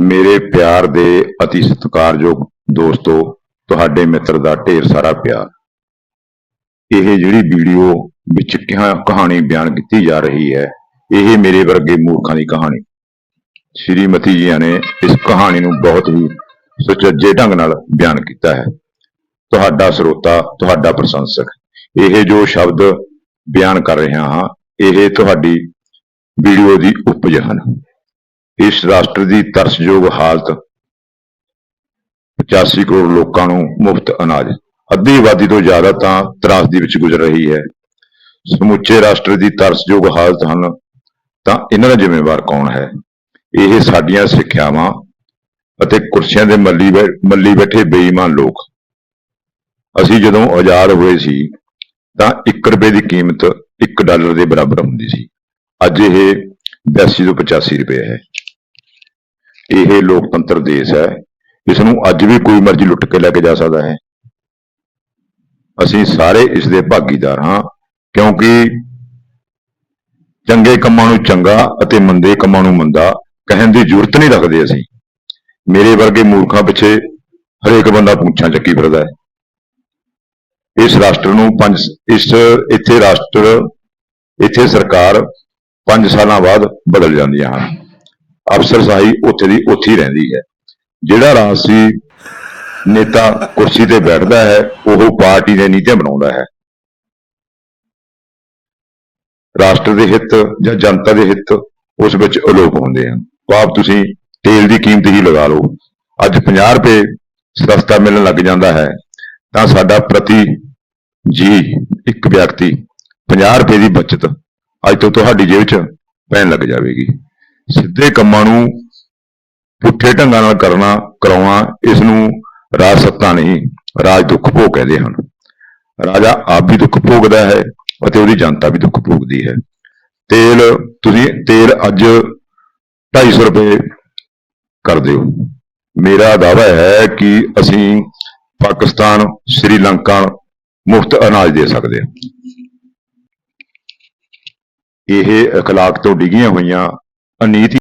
ਮੇਰੇ ਪਿਆਰ ਦੇ ਅਤੀ ਸਤਿਕਾਰਯੋਗ ਦੋਸਤੋ, ਤੁਹਾਡੇ ਮਿੱਤਰ ਦਾ ਢੇਰ ਸਾਰਾ ਪਿਆਰ। ਇਹ ਜਿਹੜੀ ਵੀਡੀਓ ਵਿੱਚ ਕਿਹਾ ਕਹਾਣੀ ਬਿਆਨ ਕੀਤੀ ਜਾ ਰਹੀ ਹੈ, ਇਹ ਮੇਰੇ ਵਰਗੇ ਮੂਰਖਾਂ ਦੀ ਕਹਾਣੀ। ਸ਼੍ਰੀਮਤੀ ਜੀ ਨੇ ਇਸ ਕਹਾਣੀ ਨੂੰ ਬਹੁਤ ਹੀ ਸੁਚੱਜੇ ਢੰਗ ਨਾਲ ਬਿਆਨ ਕੀਤਾ ਹੈ। ਤੁਹਾਡਾ ਸਰੋਤਾ, ਤੁਹਾਡਾ ਪ੍ਰਸ਼ੰਸਕ, ਇਹ ਜੋ ਸ਼ਬਦ ਬਿਆਨ ਕਰ ਰਿਹਾ ਹਾਂ, ਇਹ ਤੁਹਾਡੀ ਵੀਡੀਓ ਦੀ ਉਪਜ ਹਨ। ਇਸ ਰਾਸ਼ਟਰ ਦੀ ਤਰਸਯੋਗ ਹਾਲਤ 85 ਕਰੋੜ ਲੋਕਾਂ ਨੂੰ ਮੁਫਤ ਅਨਾਜ। ਅੱਧੀ ਆਬਾਦੀ ਤੋਂ ਜ਼ਿਆਦਾ ਤਾਂ ਤਰਾਸਦੀ ਵਿੱਚ ਗੁਜ਼ਰ ਰਹੀ ਹੈ। ਸਮੁੱਚੇ ਰਾਸ਼ਟਰ ਦੀ ਤਰਸਯੋਗ ਹਾਲਤ ਹਨ ਤਾਂ ਇਹਨਾਂ ਦਾ ਜ਼ਿੰਮੇਵਾਰ ਕੌਣ ਹੈ? ਇਹ ਸਾਡੀਆਂ ਸਿੱਖਿਆਵਾਂ ਅਤੇ ਕੁਰਸੀਆਂ ਦੇ ਮੱਲੀ ਬੈ- ਮੱਲੀ ਬੈਠੇ ਬੇਈਮਾਨ ਲੋਕ। ਅਸੀਂ ਜਦੋਂ ਆਜ਼ਾਦ ਹੋਏ ਸੀ ਤਾਂ 1 ਰੁਪਏ ਦੀ ਕੀਮਤ 1 ਡਾਲਰ ਦੇ ਬਰਾਬਰ ਹੁੰਦੀ ਸੀ। ਅੱਜ ਇਹ 82 ਤੋਂ 85 ਰੁਪਏ ਹੈ। ਇਹ ਲੋਕਤੰਤਰ ਦੇਸ਼ ਹੈ। ਇਸ ਨੂੰ ਅੱਜ ਵੀ ਕੋਈ ਮਰਜ਼ੀ ਲੁੱਟ ਕੇ ਲੈ ਕੇ ਜਾ ਸਕਦਾ ਹੈ। ਅਸੀਂ ਸਾਰੇ ਇਸ ਦੇ ਭਾਗੀਦਾਰ ਹਾਂ, ਕਿਉਂਕਿ ਚੰਗੇ ਕੰਮਾਂ ਨੂੰ ਚੰਗਾ ਅਤੇ ਮੰਦੇ ਕੰਮਾਂ ਨੂੰ ਮੰਦਾ ਕਹਿਣ ਦੀ ਜ਼ਰੂਰਤ ਨਹੀਂ ਰੱਖਦੇ ਅਸੀਂ। ਮੇਰੇ ਵਰਗੇ ਮੂਰਖਾਂ ਪਿੱਛੇ ਹਰੇਕ ਬੰਦਾ ਪੁੱਛਾਂ ਚੱਕੀ ਫਿਰਦਾ ਹੈ। ਇਸ ਰਾਸ਼ਟਰ ਨੂੰ ਪੰਜ ਇਸ ਇੱਥੇ ਰਾਸ਼ਟਰ ਇੱਥੇ ਸਰਕਾਰ 5 ਸਾਲਾਂ ਬਾਅਦ ਬਦਲ ਜਾਂਦੀਆਂ ਹਨ। ਅਫਸਰਸ਼ਾਹੀ ਉੱਥੇ ਦੀ ਉੱਥੇ ਹੀ ਰਹਿੰਦੀ ਹੈ। ਜਿਹੜਾ ਰਾਜਸੀ ਨੇਤਾ ਕੁਰਸੀ ਤੇ ਬੈਠਦਾ ਹੈ, ਉਹ ਪਾਰਟੀ ਦੇ ਨੀਤੀਆਂ ਬਣਾਉਂਦਾ ਹੈ। ਰਾਸ਼ਟਰ ਦੇ ਹਿੱਤ ਜਾਂ ਜਨਤਾ ਦੇ ਹਿੱਤ ਉਸ ਵਿੱਚ ਅਲੋਪ ਹੁੰਦੇ ਹਨ। ਭਾਵ ਤੁਸੀਂ ਤੇਲ ਦੀ ਕੀਮਤ ਹੀ ਲਗਾ ਲਓ। ਅੱਜ 50 ਰੁਪਏ ਸਸਤਾ ਮਿਲਣ ਲੱਗ ਜਾਂਦਾ ਹੈ, ਤਾਂ ਸਾਡਾ ਪ੍ਰਤੀ ਜੀ ਇੱਕ ਵਿਅਕਤੀ 50 ਰੁਪਏ ਦੀ ਬਚਤ ਅੱਜ ਤੋਂ ਤੁਹਾਡੀ ਜੇਬ 'ਚ ਪੈਣ ਲੱਗ ਜਾਵੇਗੀ। ਸਿੱਧੇ ਕੰਮਾਂ ਨੂੰ ਪੁੱਠੇ ਢੰਗਾਂ ਨਾਲ ਕਰਨਾ, ਕਰਾਉਣਾ, ਇਸ ਨੂੰ ਰਾਜ ਸੱਤਾ ਨਹੀਂ, ਰਾਜ ਦੁੱਖ ਭੋਗ ਕਹਿੰਦੇ ਹਨ। ਰਾਜਾ ਆਪ ਵੀ ਦੁੱਖ ਭੋਗਦਾ ਹੈ ਅਤੇ ਉਹਦੀ ਜਨਤਾ ਵੀ ਦੁੱਖ ਭੋਗਦੀ ਹੈ। ਤੇਲ, ਤੁਸੀਂ ਤੇਲ ਅੱਜ 250 ਰੁਪਏ ਕਰ ਦਿਓ ਮੇਰਾ ਦਾਅਵਾ ਹੈ ਕਿ ਅਸੀਂ ਪਾਕਿਸਤਾਨ, ਸ਼੍ਰੀਲੰਕਾ ਮੁਫਤ ਅਨਾਜ ਦੇ ਸਕਦੇ ਹਾਂ। ਇਹ اخلاق ਤੋਂ ਡਿੱਗੀਆਂ ਹੋਈਆਂ ਅਨੀਤੀ